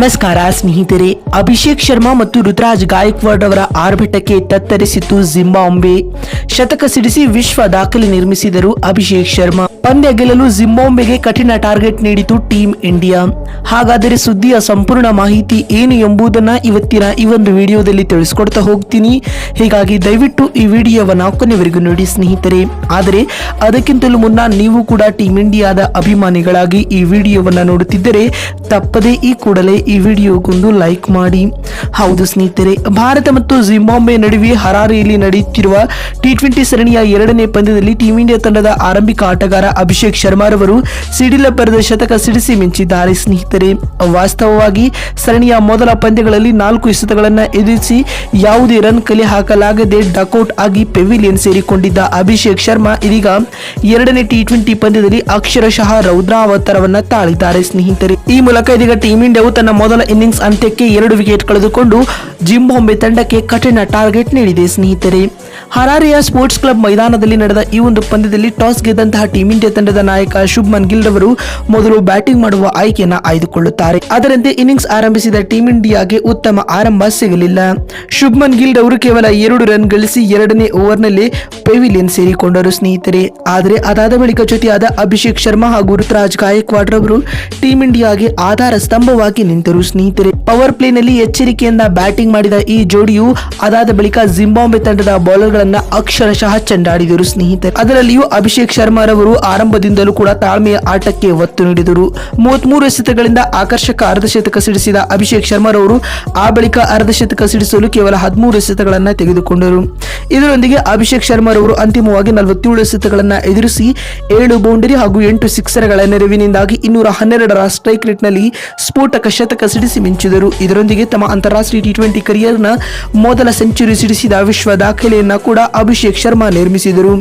ನಮಸ್ಕಾರ ಸ್ನೇಹಿತರೆ, ಅಭಿಷೇಕ್ ಶರ್ಮಾ ಮತ್ತು ಋತುರಾಜ್ ಗಾಯಕ್ವಾಡ್ ಅವರ ಆರ್ಭಟಕ್ಕೆ ತತ್ತರಿಸಿತು ಜಿಂಬಾಂಬೆ. ಶತಕ ಸಿಡಿಸಿ ವಿಶ್ವ ದಾಖಲೆ ನಿರ್ಮಿಸಿದರು ಅಭಿಷೇಕ್ ಶರ್ಮಾ. ಪಂದ್ಯ ಗೆಲ್ಲಲು ಜಿಂಬಾಂಬೆಗೆ ಕಠಿಣ ಟಾರ್ಗೆಟ್ ನೀಡಿತು ಟೀಮ್ ಇಂಡಿಯಾ. ಹಾಗಾದರೆ ಸುದ್ದಿಯ ಸಂಪೂರ್ಣ ಮಾಹಿತಿ ಏನು ಎಂಬುದನ್ನ ಇವತ್ತಿನ ಈ ಒಂದು ವಿಡಿಯೋದಲ್ಲಿ ತಿಳಿಸ್ಕೊಡ್ತಾ ಹೋಗ್ತೀನಿ. ಹೀಗಾಗಿ ದಯವಿಟ್ಟು ಈ ವಿಡಿಯೋವನ್ನು ಕೊನೆವರೆಗೂ ನೋಡಿ ಸ್ನೇಹಿತರೆ. ಆದರೆ, ಅದಕ್ಕಿಂತಲೂ ಮುನ್ನ ನೀವು ಕೂಡ ಟೀಂ ಇಂಡಿಯಾದ ಅಭಿಮಾನಿಗಳಾಗಿ ಈ ವಿಡಿಯೋವನ್ನು ನೋಡುತ್ತಿದ್ದರೆ, ತಪ್ಪದೇ ಈ ಕೂಡಲೇ ಈ ವಿಡಿಯೋಗೊಂದು ಲೈಕ್ ಮಾಡಿ. ಹೌದು ಸ್ನೇಹಿತರೆ, ಭಾರತ ಮತ್ತು ಜಿಂಬಾಬ್ವೆ ನಡುವೆ ಹರಾರೆಯಲ್ಲಿ ನಡೆಯುತ್ತಿರುವ ಟಿ ಟ್ವೆಂಟಿ ಸರಣಿಯ ಎರಡನೇ ಪಂದ್ಯದಲ್ಲಿ ಟೀಂ ಇಂಡಿಯಾ ತಂಡದ ಆರಂಭಿಕ ಆಟಗಾರ ಅಭಿಷೇಕ್ ಶರ್ಮಾರವರು ಪರದ ಶತಕ ಸಿಡಿಸಿ ಮಿಂಚಿದ್ದಾರೆ ಸ್ನೇಹಿತರೆ. ವಾಸ್ತವವಾಗಿ ಸರಣಿಯ ಮೊದಲ ಪಂದ್ಯಗಳಲ್ಲಿ ನಾಲ್ಕು ಎಸೆತಗಳನ್ನು ಎದುರಿಸಿ ಯಾವುದೇ ರನ್ ಕಲೆ ಹಾಕಲಾಗದೆ ಡಕೌಟ್ ಆಗಿ ಪೆವಿಲಿಯನ್ ಸೇರಿಕೊಂಡಿದ್ದ ಅಭಿಷೇಕ್ ಶರ್ಮಾ ಇದೀಗ ಎರಡನೇ ಟಿ ಟ್ವೆಂಟಿ ಪಂದ್ಯದಲ್ಲಿ ಅಕ್ಷರಶಃ ರೌದ್ರಾವತಾರವನ್ನು ತಾಳಿದ್ದಾರೆ ಸ್ನೇಹಿತರೆ. ಈ ಮೂಲಕ ಇದೀಗ ಟೀಂ ಇಂಡಿಯಾವು ತನ್ನ ಮೊದಲ ಇನ್ನಿಂಗ್ಸ್ ಅಂತ್ಯಕ್ಕೆ ಎರಡು ವಿಕೆಟ್ ಕಳೆದುಕೊಂಡು ಜಿಂಬಾಂಬೆ ತಂಡಕ್ಕೆ ಕಠಿಣ ಟಾರ್ಗೆಟ್ ನೀಡಿದೆ ಸ್ನೇಹಿತರೆ. ಹರಾರಿಯ ಸ್ಪೋರ್ಟ್ಸ್ ಕ್ಲಬ್ ಮೈದಾನದಲ್ಲಿ ನಡೆದ ಈ ಒಂದು ಪಂದ್ಯದಲ್ಲಿ ಟಾಸ್ ಗೆದ್ದಂತಹ ಟೀಂ ಇಂಡಿಯಾ ತಂಡದ ನಾಯಕ ಶುಭ್ಮನ್ ಗಿಲ್ ರವರು ಮೊದಲು ಬ್ಯಾಟಿಂಗ್ ಮಾಡುವ ಆಯ್ಕೆಯನ್ನು ಆಯ್ದುಕೊಳ್ಳುತ್ತಾರೆ. ಅದರಂತೆ ಇನ್ನಿಂಗ್ಸ್ ಆರಂಭಿಸಿದ ಟೀಂ ಇಂಡಿಯಾಗೆ ಉತ್ತಮ ಆರಂಭ ಸಿಗಲಿಲ್ಲ. ಶುಭ್ಮನ್ ಗಿಲ್ ರವರು ಕೇವಲ ಎರಡು ರನ್ ಗಳಿಸಿ ಎರಡನೇ ಓವರ್ನಲ್ಲಿ ಪೆವಿಲಿಯನ್ ಸೇರಿಕೊಂಡರು ಸ್ನೇಹಿತರೆ. ಆದರೆ ಅದಾದ ಬಳಿಕ ಜೊತೆಯಾದ ಅಭಿಷೇಕ್ ಶರ್ಮಾ ಹಾಗೂ ಋತುರಾಜ್ ಗಾಯಕ್ವಾಡ್ ರವರು ಟೀಂ ಇಂಡಿಯಾಗೆ ಆಧಾರ ಸ್ತಂಭವಾಗಿ ನಿಂತರು ಸ್ನೇಹಿತರೆ. ಪವರ್ ಪ್ಲೇನಲ್ಲಿ ಎಚ್ಚರಿಕೆಯಿಂದ ಬ್ಯಾಟಿಂಗ್ ಮಾಡಿದ ಈ ಜೋಡಿಯು ಅದಾದ ಬಳಿಕ ಜಿಂಬಾಂಬೆ ತಂಡದ ಬೌಲರ್ ಗಳನ್ನ ಅಕ್ಷರಶಃ ಚೆಂಡಾಡಿದರು ಸ್ನೇಹಿತರೆ. ಅದರಲ್ಲಿಯೂ ಅಭಿಷೇಕ್ ಶರ್ಮಾ ರವರು ಆರಂಭದಿಂದಲೂ ಕೂಡ ತಾಳ್ಮೆಯ ಆಟಕ್ಕೆ ಒತ್ತು ನೀಡಿದರು. ಮೂವತ್ಮೂರು ಎಸೆತಗಳಿಂದ ಆಕರ್ಷಕ ಅರ್ಧಶತಕ ಸಿಡಿಸಿದ ಅಭಿಷೇಕ್ ಶರ್ಮಾ ರವರು ಆ ಬಳಿಕ ಅರ್ಧಶತಕ ಸಿಡಿಸಲು ಕೇವಲ ಹದಿಮೂರು ಎಸೆತಗಳನ್ನ ತೆಗೆದುಕೊಂಡರು. ಇದರೊಂದಿಗೆ ಅಭಿಷೇಕ್ ಶರ್ಮಾ ರವರು ಅಂತಿಮವಾಗಿ ನಲವತ್ತೇಳು ಎಸೆತಗಳನ್ನು ಎದುರಿಸಿ ಏಳು ಬೌಂಡರಿ ಹಾಗೂ ಎಂಟು ಸಿಕ್ಸರ್ಗಳ ನೆರವಿನಿಂದಾಗಿ ಇನ್ನೂರ ಹನ್ನೆರಡರ ಸ್ಟ್ರೈಕ್ ರೇಟ್ನಲ್ಲಿ ಸ್ಫೋಟಕ ಶತಕ ಸಿಡಿಸಿ ಮಿಂಚಿದರು. ಇದರೊಂದಿಗೆ ತಮ್ಮ ಅಂತಾರಾಷ್ಟ್ರೀಯ ಟಿ ಟ್ವೆಂಟಿ ಕರಿಯರ್ನ ಮೊದಲ ಸೆಂಚುರಿ ಸಿಡಿಸಿದ ವಿಶ್ವ ದಾಖಲೆಯನ್ನ ಕೂಡ ಅಭಿಷೇಕ್ ಶರ್ಮಾ ನಿರ್ಮಿಸಿದರು.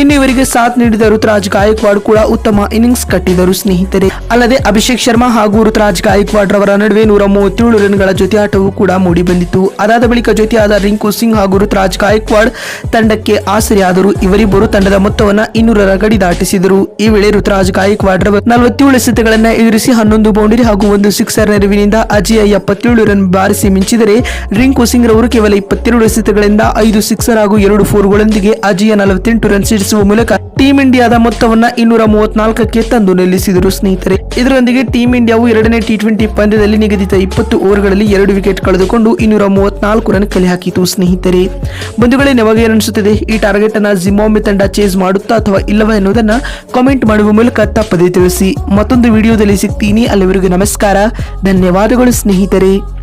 ಇನ್ನಿವರಿಗೆ ಸಾಥ್ ನೀಡಿದ ಋತುರಾಜ್ ಗಾಯಕ್ವಾಡ್ ಕೂಡ ಉತ್ತಮ ಇನ್ನಿಂಗ್ಸ್ ಕಟ್ಟಿದರು ಸ್ನೇಹಿತರೆ. ಅಲ್ಲದೆ ಅಭಿಷೇಕ್ ಶರ್ಮಾ ಹಾಗೂ ಋತುರಾಜ್ ಗಾಯಕ್ವಾಡ್ ರವರ ನಡುವೆ ನೂರ ಮೂವತ್ತೇಳು ರನ್ಗಳ ಜೊತೆ ಆಟವು ಕೂಡ ಮೂಡಿಬಂದಿತು ಅದಾದ ಬಳಿಕ ಜೊತೆಯಾದ ರಿಂಕು ಸಿಂಗ್ ಹಾಗೂ ಋತುರಾಜ್ ಗಾಯಕ್ವಾಡ್ ತಂಡಕ್ಕೆ ಆಸರೆಯಾದರು ಇವರಿಬ್ಬರು ತಂಡದ ಮೊತ್ತವನ್ನು ಇನ್ನೂರರ ಗಡಿ ದಾಟಿಸಿದರು. ಈ ವೇಳೆ ಋತುರಾಜ್ ಗಾಯಕ್ವಾಡ್ ನಲವತ್ತೇಳು ಎಸೆತಗಳನ್ನು ಎದುರಿಸಿ ಹನ್ನೊಂದು ಬೌಂಡರಿ ಹಾಗೂ ಒಂದು ಸಿಕ್ಸರ್ ನೆರವಿನಿಂದ ಅಜಯ ಎಪ್ಪತ್ತೇಳು ರನ್ ಬಾರಿಸಿ ಮಿಂಚಿದರೆ ರಿಂಕು ಸಿಂಗ್ ರವರು ಕೇವಲ ಇಪ್ಪತ್ತೆರಡು ಎಸೆತಗಳಿಂದ ಐದು ಸಿಕ್ಸರ್ ಹಾಗೂ ಎರಡು ಫೋರ್ಗಳೊಂದಿಗೆ ಅಜಯ ನಲವತ್ತೆಂಟು ರನ್ ಸಿಡಿಸುವ ಮೂಲಕ ಟೀಂ ಇಂಡಿಯಾದ ಮೊತ್ತವನ್ನು ಇನ್ನೂರ ಮೂವತ್ನಾಲ್ಕಕ್ಕೆ ತಂದು ನಿಲ್ಲಿಸಿದರು ಸ್ನೇಹಿತರೆ. ಇದರೊಂದಿಗೆ ಟೀಂ ಇಂಡಿಯಾವು ಎರಡನೇ ಟಿ ಟ್ವೆಂಟಿ ಪಂದ್ಯದಲ್ಲಿ ನಿಗದಿತ ಇಪ್ಪತ್ತು ಓವರ್ಗಳಲ್ಲಿ ಎರಡು ವಿಕೆಟ್ ಕಳೆದುಕೊಂಡು ಇನ್ನೂರ ಮೂವತ್ನಾಲ್ಕು ರನ್ ಕಲೆ ಹಾಕಿತು ಸ್ನೇಹಿತರೆ. ಬಂಧುಗಳೇ ನಿಮಗೆ ಏನಿಸುತ್ತಿದೆ ಈ ಟಾರ್ಗೆಟ್ ಅನ್ನ ಜಿಂಬಾಂಬೆ ತಂಡ ಚೇಸ್ ಮಾಡುತ್ತಾ ಅಥವಾ ಇಲ್ಲವ ಎನ್ನುವುದನ್ನ ಕಾಮೆಂಟ್ ಮಾಡುವ ಮೂಲಕ ತಪ್ಪದೇ ತಿಳಿಸಿ. ಮತ್ತೊಂದು ವಿಡಿಯೋದಲ್ಲಿ ಸಿಗ್ತೀನಿ. ಅಲ್ಲಿವರೆಗೂ ನಮಸ್ಕಾರ. ಧನ್ಯವಾದಗಳು ಸ್ನೇಹಿತರೆ.